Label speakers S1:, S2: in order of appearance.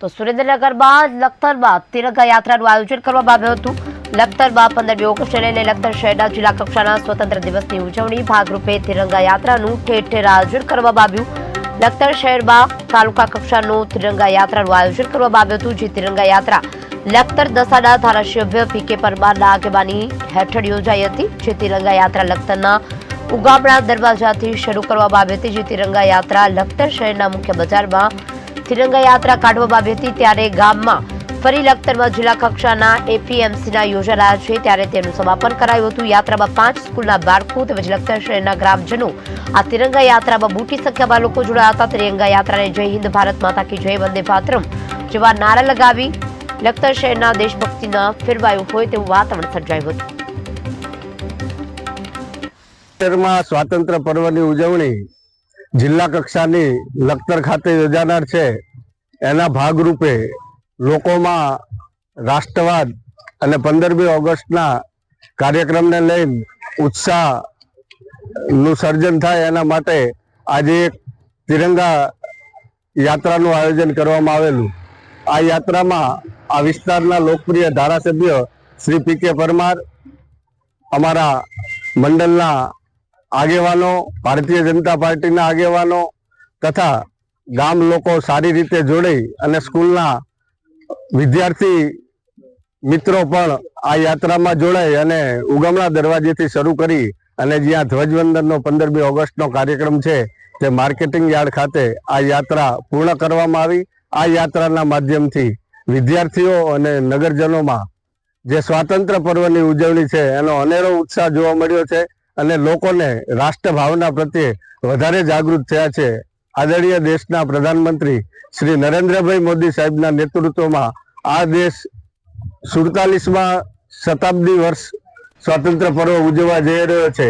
S1: તો સુરેન્દ્રનગરમાં લખતરમાં તિરંગા આયોજન કરવામાં આવ્યું હતું. લખતરમાં પંદરમી ઓગસ્ટે લઈને લખતર શહેરના જિલ્લા કક્ષાના સ્વતંત્ર દિવસની ઉજવણી ભાગરૂપે તિરંગા યાત્રાનું ઠેર ઠેર આયોજન કરવામાં આવ્યું. લખતર શહેરમાં તાલુકા કક્ષાનું તિરંગા યાત્રાનું આયોજન કરવામાં આવ્યું હતું, જે તિરંગા યાત્રા લખતર દસાડા ધારાસભ્ય પી કે પરમારના આગેવાની હેઠળ યોજાઈ હતી, જે તિરંગા યાત્રા લખતરના ઉગામણા દરવાજાથી શરૂ કરવામાં આવી હતી, જે તિરંગા યાત્રા લખતર શહેરના મુખ્ય બજારમાં તિરંગા યાત્રા કાઢવામાં આવી હતી ત્યારે ગામમાં ફરી લખતરમાં જિલ્લા કક્ષાના એપીએમસીના યોજાયા છે. ત્યારે તેનું સમાપન કરાયું હતું. યાત્રામાં પાંચ સ્કૂલના બાળકો તેમજ લખતર શહેરના ગ્રામજનો આ તિરંગા યાત્રામાં મોટી સંખ્યામાં લોકો જોડાયા હતા. તિરંગા યાત્રાને જય હિન્દ, ભારત માતા કી જય, વંદે માતરમ જેવા નારા લગાવી લખતર શહેરના દેશભક્તિના ફેરવાયું હોય તેવું વાતાવરણ સર્જાયું હતું.
S2: સ્વાતંત્ર્ય પર્વની ઉજવણી જિલ્લા કક્ષાની લખતર ખાતે યોજાનાર છે. એના ભાગરૂપે લોકોમાં રાષ્ટ્રવાદ અને પંદરમી ઓગસ્ટના કાર્યક્રમને લઈને ઉત્સાહનું સર્જન થાય એના માટે આજે એક તિરંગા યાત્રાનું આયોજન કરવામાં આવેલું. આ યાત્રામાં આ વિસ્તારના લોકપ્રિય ધારાસભ્ય શ્રી પી કે પરમાર, અમારા મંડળના આગેવાનો, ભારતીય જનતા પાર્ટીના આગેવાનો તથા ગામ લોકો સારી રીતે જોડાઈ અને સ્કૂલના વિદ્યાર્થી મિત્રો પણ આ યાત્રામાં જોડાઈ અને ઉગમણા દરવાજેથી શરૂ કરી અને જ્યાં ધ્વજવંદનનો પંદરમી ઓગસ્ટનો કાર્યક્રમ છે તે માર્કેટિંગ યાર્ડ ખાતે આ યાત્રા પૂર્ણ કરવામાં આવી. આ યાત્રાના માધ્યમથી વિદ્યાર્થીઓ અને નગરજનોમાં જે સ્વાતંત્ર્ય પર્વની ઉજવણી છે એનો અનેરો ઉત્સાહ જોવા મળ્યો છે અને લોકોને રાષ્ટ્ર ભાવના પ્રત્યે વધારે જાગૃત થયા છે. આદરણીય દેશના પ્રધાનમંત્રી શ્રી નરેન્દ્રભાઈ મોદી સાહેબના નેતૃત્વમાં આ દેશ સુડતાલીસમાં શતાબ્દી વર્ષ સ્વાતંત્ર્ય પર્વ ઉજવવા જઈ રહ્યો છે.